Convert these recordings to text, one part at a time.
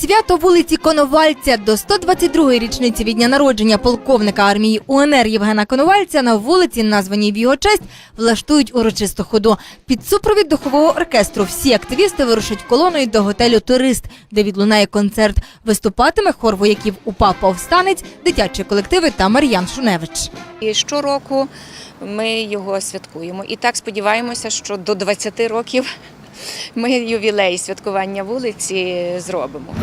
Свято вулиці Коновальця до 122-ї річниці від дня народження полковника армії УНР Євгена Коновальця на вулиці, названій в його честь, влаштують урочисту ходу. Під супровід духового оркестру всі активісти вирушать колоною до готелю Турист, де відлунає концерт. Виступатиме хор вояків УПА Повстанець, дитячі колективи та Мар'ян Шуневич. І щороку ми його святкуємо. І так сподіваємося, що до 20 років ми ювілей святкування вулиці зробимо.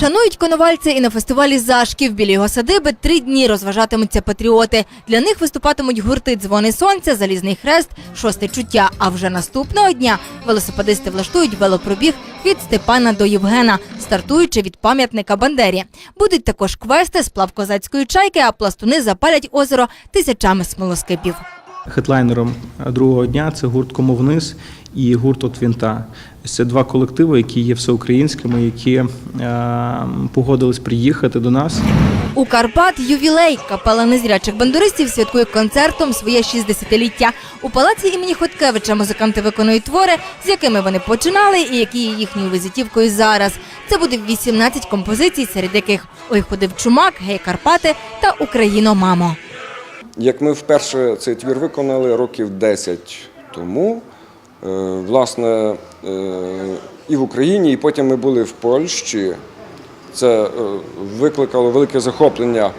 Шанують коновальця і на фестивалі Зашків. Біля його садиби три дні розважатимуться патріоти. Для них виступатимуть гурти Дзвони Сонця, Залізний Хрест, Шосте чуття. А вже наступного дня велосипедисти влаштують велопробіг від Степана до Євгена, стартуючи від пам'ятника Бандері. Будуть також квести, сплав козацької чайки, а пластуни запалять озеро тисячами смолоскипів. Хедлайнером другого дня це гурт Кому вниз і гурт от Вінта. Це два колективи, які є всеукраїнськими, які е, погодились приїхати до нас. У Карпат ювілей. Капела незрячих бандуристів святкує концертом своє 60-ліття. У палаці імені Хоткевича музиканти виконують твори, з якими вони починали і які є їхньою візитівкою зараз. Це буде 18 композицій, серед яких Ой ходив чумак, Гей Карпати та Україно, мамо. Як ми вперше цей твір виконали років 10 тому, е, власне, е, і в Україні, і потім ми були в Польщі. Це е, викликало велике захоплення